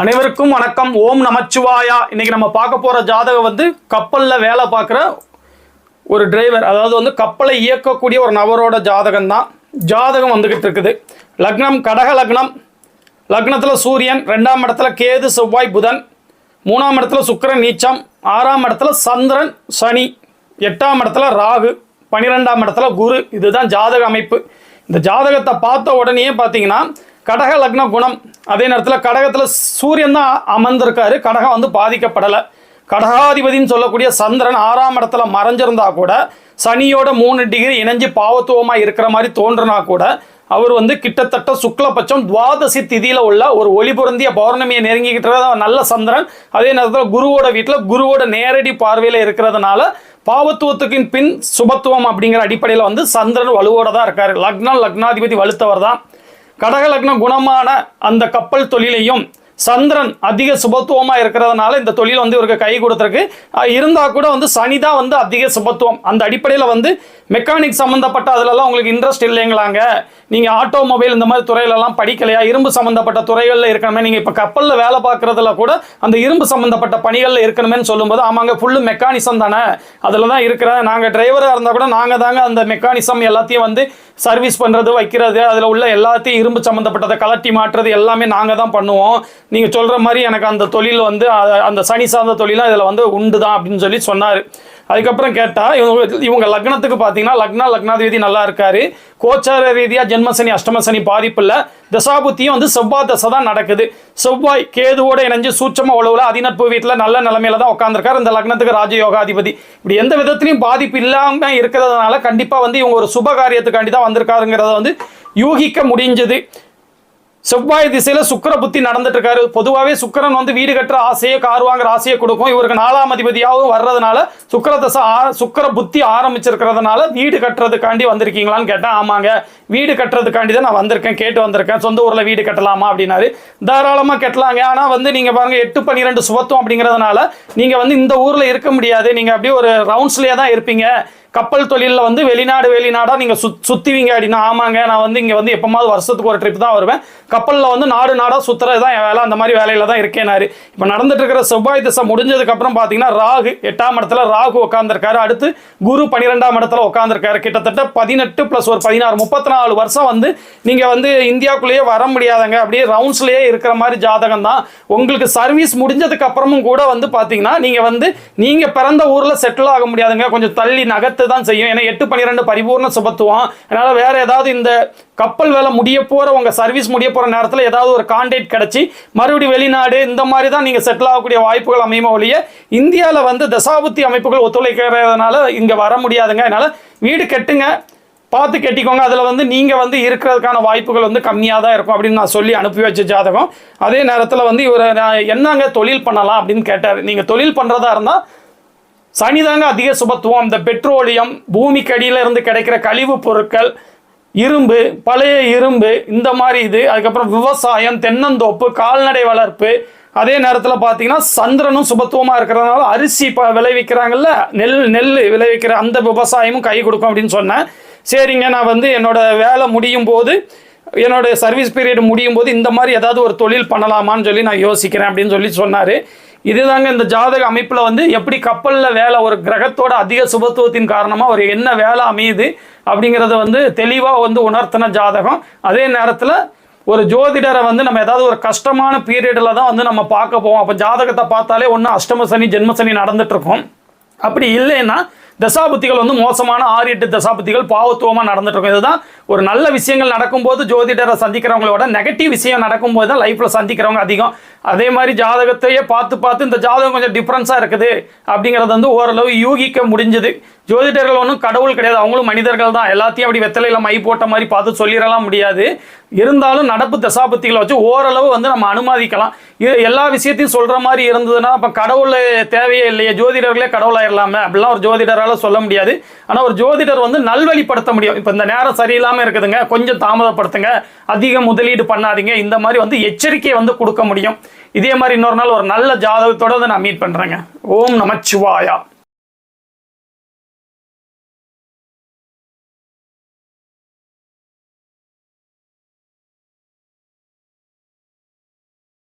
அனைவருக்கும் வணக்கம். ஓம் நமச்சிவாயா. இன்னைக்கு நம்ம பார்க்க போற ஜாதகம் வந்து கப்பலில் வேலை பார்க்குற ஒரு டிரைவர் அதாவது வந்து கப்பலை இயக்கக்கூடிய ஒரு நபரோட ஜாதகம் தான் ஜாதகம் வந்துகிட்டு இருக்குது. லக்னம் கடக லக்னம். லக்னத்தில் சூரியன் ரெண்டாம் இடத்துல கேது செவ்வாய் புதன். மூணாம் இடத்துல சுக்கரன் நீச்சம். ஆறாம் இடத்துல சந்திரன் சனி. எட்டாம் இடத்துல ராகு. பன்னிரெண்டாம் இடத்துல குரு. இதுதான் ஜாதக அமைப்பு. இந்த ஜாதகத்தை பார்த்த உடனே பார்த்தீங்கன்னா கடக லக்ன குணம் அதே நேரத்தில் கடகத்தில் சூரியன் தான் அமர்ந்திருக்காரு. கடகம் வந்து பாதிக்கப்படலை. கடகாதிபதின்னு சொல்லக்கூடிய சந்திரன் ஆறாம் இடத்துல மறைஞ்சிருந்தா கூட சனியோட மூணு டிகிரி இணைஞ்சு பாவத்துவமாக இருக்கிற மாதிரி தோன்றுனா கூட அவர் வந்து கிட்டத்தட்ட சுக்லபட்சம் துவாதசி திதியில் உள்ள ஒரு ஒளி பொருந்திய பௌர்ணமியை நெருங்கிக்கிட்டு நல்ல சந்திரன். அதே நேரத்தில் குருவோட வீட்டில் குருவோட நேரடி பார்வையில் இருக்கிறதுனால பாவத்துவத்துக்கின் பின் சுபத்துவம் அப்படிங்கிற அடிப்படையில் வந்து சந்திரன் வலுவோட தான் இருக்கார். லக்னம் லக்னாதிபதி வலுத்தவர் தான். கடக குணமான அந்த கப்பல் தொழிலையும் சந்திரன் அதிக சுபத்துவமாக இருக்கிறதுனால இந்த தொழில் வந்து இவருக்கு கை கொடுத்துருக்கு. இருந்தால் கூட வந்து சனி தான் வந்து அதிக சுபத்துவம். அந்த அடிப்படையில் வந்து மெக்கானிக் சம்மந்தப்பட்ட அதிலெல்லாம் உங்களுக்கு இன்ட்ரெஸ்ட் இல்லைங்களாங்க. நீங்கள் ஆட்டோமொபைல் இந்த மாதிரி துறையிலலாம் படிக்கலையா? இரும்பு சம்மந்தப்பட்ட துறைகளில் இருக்கணுமே. நீங்கள் இப்போ கப்பலில் வேலை பார்க்குறதுல கூட அந்த இரும்பு சம்மந்தப்பட்ட பணிகளில் இருக்கணுமேன்னு சொல்லும்போது ஆமாங்க ஃபுல்லு மெக்கானிசம் தானே. அதில் தான் இருக்கிறேன் நாங்கள் டிரைவராக இருந்தால் கூட நாங்கள் தாங்க அந்த மெக்கானிசம் எல்லாத்தையும் வந்து சர்வீஸ் பண்ணுறது வைக்கிறது அதில் உள்ள எல்லாத்தையும் இரும்பு சம்மந்தப்பட்டதை கலட்டி மாற்றுறது எல்லாமே நாங்கள் தான் பண்ணுவோம். நீங்கள் சொல்கிற மாதிரி எனக்கு அந்த தொழில் வந்து அந்த சனி சார்ந்த தொழிலாம் இதில் வந்து உண்டு தான் அப்படின்னு சொல்லி சொன்னார். அதுக்கப்புறம் கேட்டால் இவங்க இவங்க லக்னத்துக்கு பார்த்தீங்கன்னா லக்னா லக்னாதிபதி நல்லா இருக்காரு. கோச்சார ரீதியாக ஜென்மசனி அஷ்டமசனி பாதிப்பு தசாபுத்தியும் வந்து செவ்வாய் தசை தான் நடக்குது. செவ்வாய் கேதுவோட இணைஞ்சு சூட்சம உழவுல அதிநட்பு வீட்டில் நல்ல நிலைமையில தான் உட்காந்துருக்காரு இந்த லக்னத்துக்கு ராஜயோகாதிபதி. இப்படி எந்த விதத்திலையும் பாதிப்பு இல்லாமல் இருக்கிறதுனால கண்டிப்பாக வந்து இவங்க ஒரு சுப காரியத்துக்காண்டி தான் வந்திருக்காருங்கிறத வந்து யூகிக்க முடிஞ்சது. செவ்வாய் திசையில சுக்கிர புத்தி நடந்துட்டு இருக்காரு பொதுவாகவே சுக்கிரன் வந்து வீடு கட்டுற ஆசையை கார் வாங்குற ஆசையை கொடுக்கும். இவருக்கு நாலாம் அதிபதியாகவும் வர்றதுனால சுக்கர தசை ஆ- சுக்கிர புத்தி ஆரம்பிச்சிருக்கிறதுனால வீடு கட்டுறதுக்காண்டி வந்திருக்கீங்களான்னு கேட்டேன் ஆமாங்க. வீடு கட்டுறதுக்காண்டி தான் நான் வந்திருக்கேன் கேட்டு வந்திருக்கேன். சொந்த ஊரில் வீடு கட்டலாமா அப்படின்னாரு. தாராளமாக கட்டலாங்க. ஆனால் வந்து நீங்கள் பாருங்க எட்டு பன்னிரெண்டு சுபத்துவம் அப்படிங்கிறதுனால நீங்கள் வந்து இந்த ஊரில் இருக்க முடியாது. நீங்கள் அப்படியே ஒரு ரவுண்ட்ஸ்லேயே தான் இருப்பீங்க. கப்பல் தொழிலில் வந்து வெளிநாடு வெளிநாடாக நீங்கள் சுத் சுற்றுவீங்க அப்படின்னா ஆமாங்க நான் வந்து இங்கே வந்து எப்போமாவது வருஷத்துக்கு ஒரு ட்ரிப் தான் வருவேன். கப்பலில் வந்து நாடு நாடாக சுற்றுறது தான் என் வேலை. அந்த மாதிரி வேலையில் தான் இருக்கேனாரு இப்போ நடந்துட்டு இருக்கிற செவ்வாய் திசை முடிஞ்சதுக்கப்புறம் பார்த்தீங்கன்னா ராகு எட்டாம் இடத்துல ராகு உட்காந்துருக்காரு அடுத்து குரு பன்னிரெண்டாம் இடத்துல உட்காந்துருக்காரு கிட்டத்தட்ட பதினெட்டு ப்ளஸ் ஒரு பதினாறு முப்பத்தி நாலு வருஷம் வந்து நீங்கள் வந்து இந்தியாவுக்குள்ளேயே வர முடியாதுங்க. அப்படியே ரவுண்ட்ஸ்லேயே இருக்கிற மாதிரி ஜாதகம் தான். உங்களுக்கு சர்வீஸ் முடிஞ்சதுக்கு அப்புறமும் கூட வந்து பார்த்தீங்கன்னா நீங்கள் வந்து நீங்கள் பிறந்த ஊரில் செட்டில் ஆக முடியாதுங்க. கொஞ்சம் தள்ளி நகர்த்து தான் செய்யும். ஏன்னா எட்டு பன்னிரெண்டு பரிபூர்ண சுபத்துவம். அதனால் வேற ஏதாவது இந்த கப்பல் வேலை முடிய போகிற உங்கள் சர்வீஸ் முடிய போகிற நேரத்தில் ஏதாவது ஒரு கான்டாக்ட் கிடச்சி மறுபடியும் வெளிநாடு இந்த மாதிரி தான் நீங்கள் செட்டில் ஆகக்கூடிய வாய்ப்புகள் அமையுமா ஒழிய இந்தியாவில் வந்து தசாபுத்தி அமைப்புகள் ஒத்துழைக்கிறதுனால இங்கே வர முடியாதுங்க. அதனால் வீடு கட்டுங்க பார்த்து கட்டிக்கோங்க. அதில் வந்து நீங்கள் வந்து இருக்கிறதுக்கான வாய்ப்புகள் வந்து கம்மியாக தான் இருக்கும் அப்படின்னு நான் சொல்லி அனுப்பி வச்ச ஜாதகம். அதே நேரத்தில் வந்து இவர் நான் என்னங்க தொழில் பண்ணலாம் அப்படின்னு கேட்டார். நீங்கள் தொழில் பண்ணுறதா இருந்தால் சனிதாங்க அதிக சுபத்துவம். இந்த பெட்ரோலியம் பூமிக்கு அடியில் இருந்து கிடைக்கிற கழிவு பொருட்கள் இரும்பு பழைய இரும்பு இந்த மாதிரி இது அதுக்கப்புறம் விவசாயம் தென்னந்தோப்பு கால்நடை வளர்ப்பு அதே நேரத்தில் பார்த்தீங்கன்னா சந்திரனும் சுபத்துவமாக இருக்கிறதுனால அரிசி இப்போ விளைவிக்கிறாங்கல்ல நெல் நெல் விளைவிக்கிற அந்த விவசாயமும் கை கொடுக்கும் அப்படின்னு சொன்னேன். சரிங்க நான் வந்து என்னோட வேலை முடியும் போது என்னோடய சர்வீஸ் பீரியட் முடியும் போது இந்த மாதிரி ஏதாவது ஒரு தொழில் பண்ணலாமான்னு சொல்லி நான் யோசிக்கிறேன் அப்படின்னு சொல்லி சொன்னார். இதுதாங்க இந்த ஜாதக அமைப்பில் வந்து எப்படி கப்பலில் வேலை ஒரு கிரகத்தோட அதிக சுபத்துவத்தின் காரணமாக ஒரு என்ன வேலை அமையுது அப்படிங்கிறத வந்து தெளிவாக வந்து உணர்த்தின ஜாதகம். அதே நேரத்தில் ஒரு ஜோதிடரை வந்து நம்ம ஏதாவது ஒரு கஷ்டமான பீரியடில் தான் வந்து நம்ம பார்க்க போவோம். அப்போ ஜாதகத்தை பார்த்தாலே ஒன்று அஷ்டம சனி ஜென்ம சனி நடந்துட்டுருக்கோம். அப்படி இல்லைன்னா தசாபுத்திகள் வந்து மோசமான ஆறு எட்டு தசாபுத்திகள் பாவத்துவமாக நடந்துட்டு இருக்கும் இதுதான் ஒரு நல்ல விஷயங்கள் நடக்கும்போது ஜோதிடரை சந்திக்கிறவங்களோட நெகட்டிவ் விஷயம் நடக்கும்போது தான் லைஃப்பில் சந்திக்கிறவங்க அதிகம். அதே மாதிரி ஜாதகத்தையே பார்த்து பார்த்து இந்த ஜாதகம் கொஞ்சம் டிஃப்ரென்ஸாக இருக்குது அப்படிங்கிறது வந்து ஓரளவு யூகிக்க முடிஞ்சது. ஜோதிடர்கள் ஒன்றும் கடவுள் கிடையாது. அவங்களும் மனிதர்கள் தான். எல்லாத்தையும் அப்படி வெத்தலையில் மை போட்ட மாதிரி பார்த்து சொல்லிடலாம் முடியாது. இருந்தாலும் நடப்பு தசாபத்திகளை வச்சு ஓரளவு வந்து நம்ம அனுமதிக்கலாம். இது எல்லா விஷயத்தையும் சொல்கிற மாதிரி இருந்ததுன்னா அப்போ கடவுள் தேவையே இல்லையே ஜோதிடர்களே கடவுளாயிரலாமே அப்படிலாம் ஒரு ஜோதிடரால் சொல்ல முடியாது. ஆனால் ஒரு ஜோதிடர் வந்து நல்வழிப்படுத்த முடியும். இப்போ இந்த நேரம் சரியில்லாமல் இருக்குதுங்க கொஞ்சம் தாமதப்படுத்துங்க அதிக முதலீடு பண்ணாதீங்க இந்த மாதிரி வந்து எச்சரிக்கையை வந்து கொடுக்க முடியும். இதே மாதிரி இன்னொரு நாள் ஒரு நல்ல ஜாதகத்தோடு நான் மீட் பண்ணுறேங்க ஓம் நமச்சிவாயா.